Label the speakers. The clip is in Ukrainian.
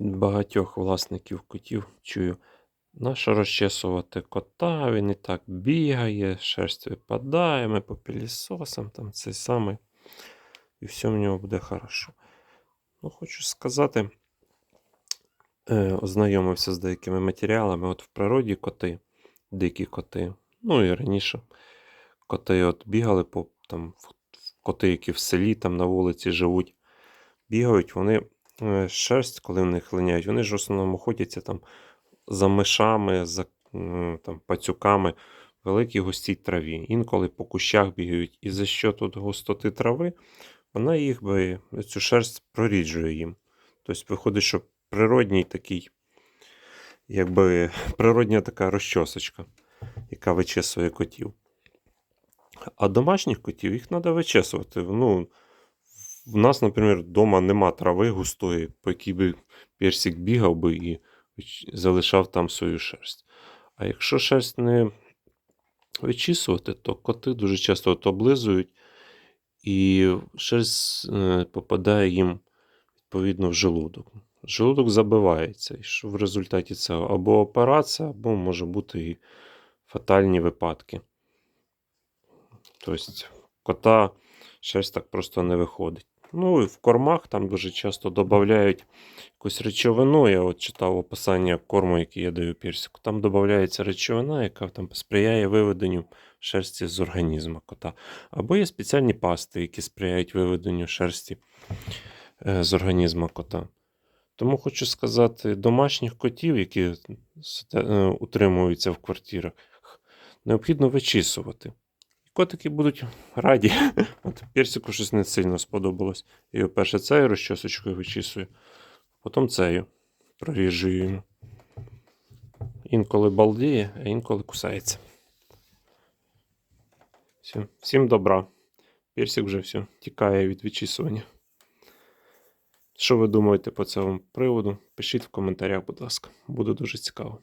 Speaker 1: від багатьох власників котів чую. Нащо розчесувати кота, він і так бігає, шерсть випадає, ми по пилісосам, там це саме. І все в нього буде хорошо. Ну, хочу сказати, е, ознайомився з деякими матеріалами. От в природі коти, дикі коти, ну і раніше коти от бігали по там, коти, які в селі там на вулиці живуть, бігають, вони шерсть, коли в них линяють, вони ж в основному ходяться там за мишами, за там, пацюками в великій густій траві. Інколи по кущах бігають. І за що тут густоти трави, вона їх би цю шерсть проріджує їм. Тобто виходить, що природній такий, якби природня така розчосочка, яка вичесує котів. А домашніх котів їх треба вичесувати. Ну, в нас, наприклад, вдома нема трави густої, по якій би персик бігав би і залишав там свою шерсть. А якщо шерсть не вичісувати, то коти дуже часто от облизують, і шерсть е, попадає їм відповідно в желудок. Желудок забивається, і що в результаті це або операція, або може бути і фатальні випадки. Тобто кота шерсть так просто не виходить. Ну і в кормах там дуже часто додають якусь речовину. Я от читав описання корму, який я даю персику. Там додається речовина, яка там сприяє виведенню шерсті з організму кота. Або є спеціальні пасти, які сприяють виведенню шерсті е, з організму кота. Тому хочу сказати, домашніх котів, які е, утримуються в квартирах, необхідно вичісувати. Котики будуть раді. От персику щось не сильно сподобалось. І перше цією розчосочкою вичісую, потім цією проріжую. Інколи балдіє, а інколи кусається. Все. Всім добра. Персик вже все, тікає від вичісування. Що ви думаєте по цьому приводу? Пишіть в коментарях, будь ласка. Буде дуже цікаво.